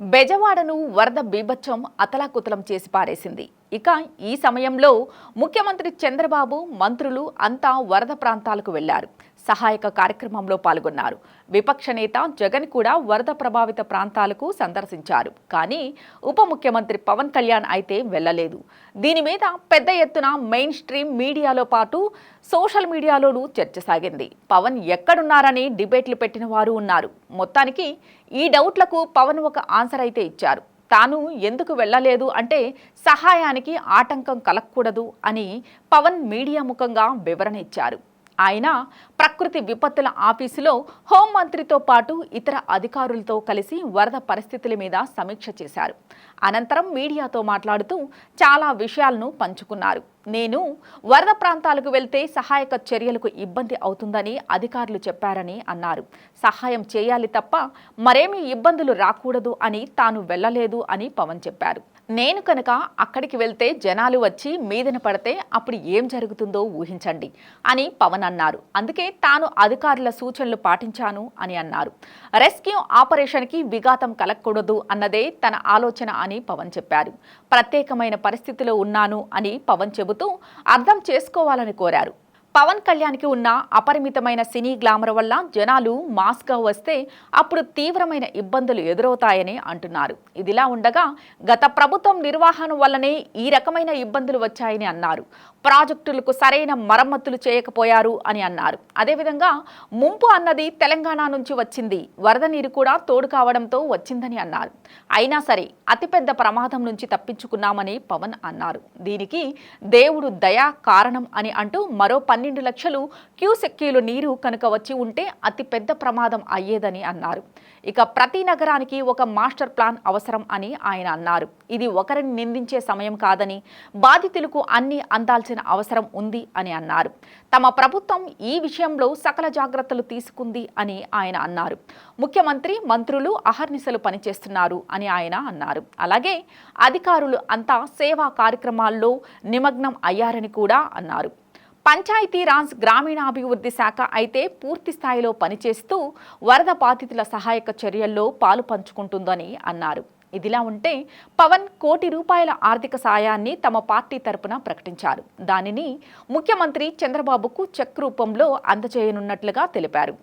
బెజవాడను వరద బీభత్సం అతలాకుతలం చేసి పారేసింది. ఇక ఈ సమయంలో ముఖ్యమంత్రి చంద్రబాబు మంత్రులు అంతా వరద ప్రాంతాలకు వెళ్ళారు. సహాయక కార్యక్రమంలో పాల్గొన్నారు. విపక్ష నేత జగన్ కూడా వరద ప్రభావిత ప్రాంతాలకు సందర్శించారు. కానీ ఉప ముఖ్యమంత్రి పవన్ కళ్యాణ్ అయితే వెళ్ళలేదు దీని మీద పెద్ద ఎత్తున మెయిన్ స్ట్రీమ్ మీడియాలో పాటు సోషల్ మీడియాలోనూ చర్చ సాగింది. పవన్ ఎక్కడున్నారని డిబేట్లు పెట్టిన వారు ఉన్నారు. మొత్తానికి ఈ డౌట్లకు పవన్ ఒక ఆన్సర్ అయితే ఇచ్చారు. తాను ఎందుకు వెళ్ళలేదు అంటే సహాయానికి ఆటంకం కలగకూడదు అని పవన్ మీడియా ముఖంగా వివరణ ఇచ్చారు. ఆయన ప్రకృతి విపత్తుల ఆఫీసులో హోంమంత్రితో పాటు ఇతర అధికారులతో కలిసి వరద పరిస్థితుల మీద సమీక్ష చేశారు. అనంతరం మీడియాతో మాట్లాడుతూ చాలా విషయాలను పంచుకున్నారు. నేను వరద ప్రాంతాలకు వెళ్తే సహాయక చర్యలకు ఇబ్బంది అవుతుందని అధికారులు చెప్పారని అన్నారు. సహాయం చేయాలి తప్ప మరేమీ ఇబ్బందులు రాకూడదు అని తాను వెళ్ళలేదు అని పవన్ చెప్పారు. నేను కనుక అక్కడికి వెళ్తే జనాలు వచ్చి మీదన పడితే అప్పుడు ఏం జరుగుతుందో ఊహించండి అని పవన్ అన్నారు. అందుకే తాను అధికారుల సూచనలు పాటించాను అని అన్నారు. రెస్క్యూ ఆపరేషన్కి విఘాతం కలగకూడదు అన్నదే తన ఆలోచన అని పవన్ చెప్పారు. ప్రత్యేకమైన పరిస్థితిలో ఉన్నాను అని పవన్ చెబుతూ అర్థం చేసుకోవాలని కోరారు. పవన్ కళ్యాణ్కి ఉన్న అపరిమితమైన సినీ గ్లామర్ వల్ల జనాలు మాస్గా వస్తే అప్పుడు తీవ్రమైన ఇబ్బందులు ఎదురవుతాయని అంటున్నారు. ఇదిలా ఉండగా గత ప్రభుత్వం నిర్వహణ వల్లనే ఈ రకమైన ఇబ్బందులు వచ్చాయని అన్నారు. ప్రాజెక్టులకు సరైన మరమ్మతులు చేయకపోయారు అని అన్నారు. అదేవిధంగా ముంపు అన్నది తెలంగాణ నుంచి వచ్చింది. వరద నీరు కూడా తోడు కావడంతో వచ్చిందని అన్నారు. అయినా సరే అతిపెద్ద ప్రమాదం నుంచి తప్పించుకున్నామని పవన్ అన్నారు. దీనికి దేవుడు దయా కారణం అని అంటూ మరో పన్నెండు లక్షలు క్యూసెక్కీలు నీరు కనుక వచ్చి ఉంటే అతిపెద్ద ప్రమాదం అయ్యేదని అన్నారు. ఇక ప్రతి నగరానికి ఒక మాస్టర్ ప్లాన్ అవసరం అని ఆయన అన్నారు. ఇది ఒకరిని నిందించే సమయం కాదని బాధితులకు అన్ని చేయాల్సిన అవసరం ఉంది అని అన్నారు. తమ ప్రభుత్వం ఈ విషయంలో సకల జాగ్రత్తలు తీసుకుంది అని ఆయన అన్నారు. ముఖ్యమంత్రి మంత్రులు అహర్నిశలు పనిచేస్తున్నారు అని ఆయన అన్నారు. అలాగే అధికారులు అంతా సేవా కార్యక్రమాల్లో నిమగ్నం అయ్యారని కూడా అన్నారు. పంచాయతీరాజ్ గ్రామీణాభివృద్ధి శాఖ అయితే పూర్తి స్థాయిలో పనిచేస్తూ వరద బాధితుల సహాయక చర్యల్లో పాలు పంచుకుంటుందని అన్నారు. ఇదిలా ఉంటే పవన్ కోటి రూపాయల ఆర్థిక సాయాన్ని తమ పార్టీ తరపున ప్రకటించారు. దానిని ముఖ్యమంత్రి చంద్రబాబుకు చెక్ రూపంలో అందజేయనున్నట్లుగా తెలిపారు.